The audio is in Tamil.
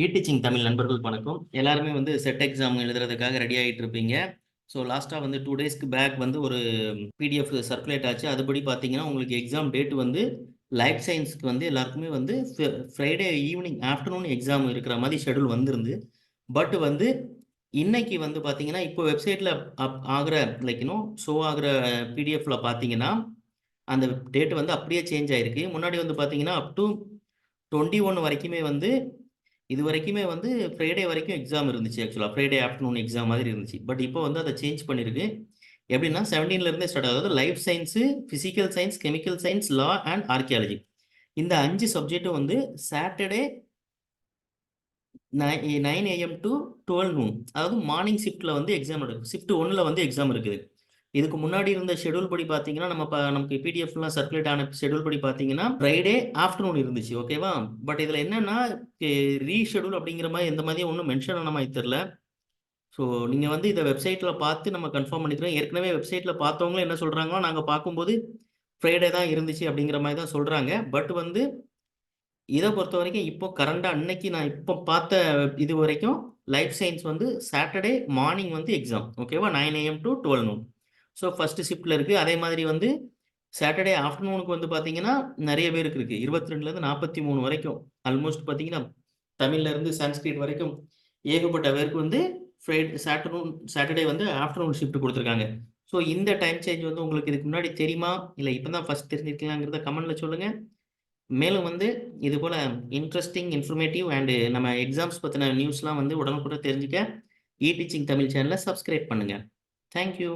இ டீச்சிங் தமிழ் நண்பர்கள் வணக்கம். எல்லாருமே வந்து செட் எக்ஸாம் எழுதுறதுக்காக ரெடி ஆகிட்டு இருப்பீங்க. ஸோ லாஸ்ட்டாக வந்து டூ டேஸ்க்கு பேக் வந்து ஒரு பிடிஎஃப் சர்க்குலேட் ஆச்சு. அதுபடி பார்த்தீங்கன்னா உங்களுக்கு எக்ஸாம் டேட் வந்து லைஃப் சயின்ஸ்க்கு வந்து எல்லாருக்குமே வந்து ஃப்ரைடே ஈவினிங் ஆஃப்டர்நூன் எக்ஸாம் இருக்கிற மாதிரி ஷெடியூல் வந்திருந்து பட் வந்து இன்னைக்கு வந்து பார்த்தீங்கன்னா இப்போ வெப்சைட்டில் அப் ஆகிற லைக் இன்னும் ஷோ ஆகிற பிடிஎஃப்ல பார்த்தீங்கன்னா அந்த டேட் வந்து அப்படியே சேஞ்ச் ஆயிருக்கு. முன்னாடி வந்து பார்த்தீங்கன்னா அப் டு டுவெண்ட்டி ஒன் வரைக்குமே வந்து இது வரைக்குமே வந்து ஃப்ரைடே வரைக்கும் எக்ஸாம் இருந்துச்சு ஆக்சுவலாக ஃப்ரைடே ஆஃப்டர்நூன் எக்ஸாம் மாதிரி இருந்துச்சு. பட் இப்போ வந்து அதை சேஞ்ச் பண்ணியிருக்கு எப்படின்னா செவன்டீன்லேருந்தே ஸ்டார்ட் ஆகுது. Life science physical science chemical science law and archaeology இந்த அஞ்சு சப்ஜெக்ட்டும் வந்து Saturday nine AM to twelve noon அதாவது மார்னிங் ஷிஃப்ட்டில் வந்து எக்ஸாம் இருக்குது ஷிஃப்ட் ஒன்னில் வந்து எக்ஸாம் இருக்குது. இதுக்கு முன்னாடி இருந்த ஷெடியூல் படி பார்த்தீங்கன்னா நம்ம நமக்கு பிடிஎஃப்லாம் சர்க்குலேட் ஆன ஷெடியூல் படி பார்த்தீங்கன்னா ஃப்ரைடே ஆஃப்டர்நூன் இருந்துச்சு ஓகேவா பட் இதில் என்னன்னா ரீஷெடியூல் அப்படிங்கிற மாதிரி எந்த மாதிரியும் ஒன்றும் மென்ஷன் ஆன மாதிரி தெரில ஸோ நீங்கள் வந்து இதை வெப்சைட்டில் பார்த்து நம்ம கன்ஃபார்ம் பண்ணிக்கிறோம். ஏற்கனவே வெப்சைட்டில் பார்த்தவங்களும் என்ன சொல்கிறாங்களோ நாங்கள் பார்க்கும்போது ஃப்ரைடே தான் இருந்துச்சு அப்படிங்கிற மாதிரி தான் சொல்கிறாங்க பட் வந்து இதை பொறுத்த வரைக்கும் இப்போ கரண்டாக அன்னைக்கு நான் இப்போ பார்த்த இது வரைக்கும் லைஃப் சயின்ஸ் வந்து சாட்டர்டே மார்னிங் வந்து எக்ஸாம் ஓகேவா nine AM to twelve noon so first ஷிஃப்ட்டில் இருக்குது அதே மாதிரி வந்து சாட்டர்டே ஆஃப்டர்நூனுக்கு வந்து பார்த்தீங்கன்னா நிறைய பேருக்கு இருக்குது இருபத்தி ரெண்டுலேருந்து நாற்பத்தி மூணு வரைக்கும் ஆல்மோஸ்ட் பார்த்தீங்கன்னா தமிழ்லேருந்து சான்ஸ்கிரிட் வரைக்கும் ஏகப்பட்ட பேருக்கு வந்து ஃப்ரைடே சாட்டர்நூன் சாட்டர்டே வந்து ஆஃப்டர்நூன் ஷிஃப்ட் கொடுத்துருக்காங்க. ஸோ இந்த டைம் சேஞ்ச் வந்து உங்களுக்கு இதுக்கு முன்னாடி தெரியுமா? இல்லை இப்போ தான் ஃபஸ்ட் தெரிஞ்சிருக்கலாங்கிறத கமெண்ட்டில் சொல்லுங்கள் மேலும் வந்து இது போல் இன்ட்ரெஸ்டிங் இன்ஃபர்மேட்டிவ் அண்டு நம்ம எக்ஸாம்ஸ் பற்றின நியூஸ்லாம் வந்து உடனுக்குடன் தெரிஞ்சுக்க இ டீச்சிங் தமிழ் சேனலை சப்ஸ்கிரைப் பண்ணுங்கள் தேங்க்யூ